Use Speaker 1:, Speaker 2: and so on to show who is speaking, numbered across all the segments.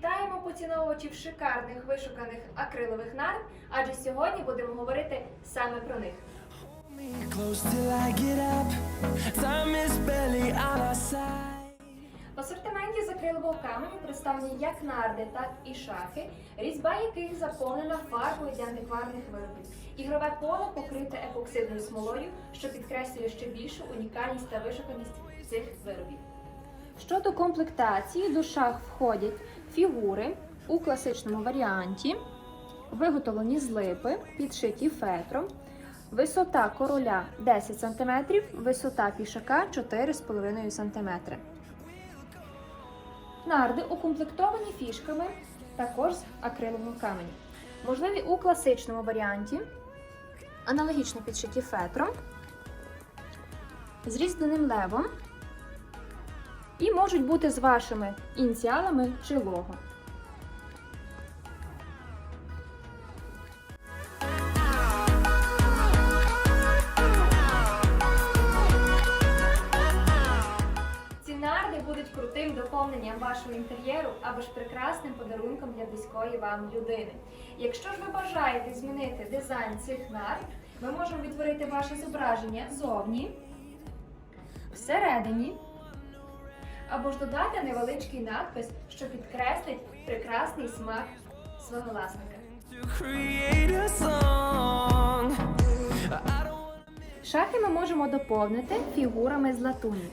Speaker 1: Вітаємо поціновувачів шикарних вишуканих акрилових нарт, адже сьогодні будемо говорити саме про них. В асортименті з акрилового каменю представлені як нарди, так і шахи, різьба яких заповнена фарбою для антикварних виробів. Ігрове поле покрите епоксидною смолою, що підкреслює ще більшу унікальність та вишуканість цих виробів. Щодо комплектації, до шах входять фігури у класичному варіанті, виготовлені з липи, підшиті фетром, висота короля 10 см, висота пішака 4,5 см. Нарди укомплектовані фішками також з акрилового каменю. Можливі у класичному варіанті, аналогічно підшиті фетром, з різьбленим левом і можуть бути з вашими ініціалами чи лого. Ці будуть крутим доповненням вашого інтер'єру або ж прекрасним подарунком для близької вам людини. Якщо ж ви бажаєте змінити дизайн цих нард, ми можемо відтворити ваше зображення зовні, всередині, або ж додати невеличкий надпис, що підкреслить прекрасний смак свого власника. Шахи ми можемо доповнити фігурами з латуні.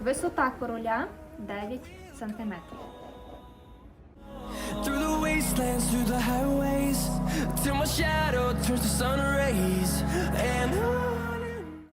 Speaker 1: Висота короля 9 см.
Speaker 2: Through the wastelands, through the highways, till my shadow turns to sun rays.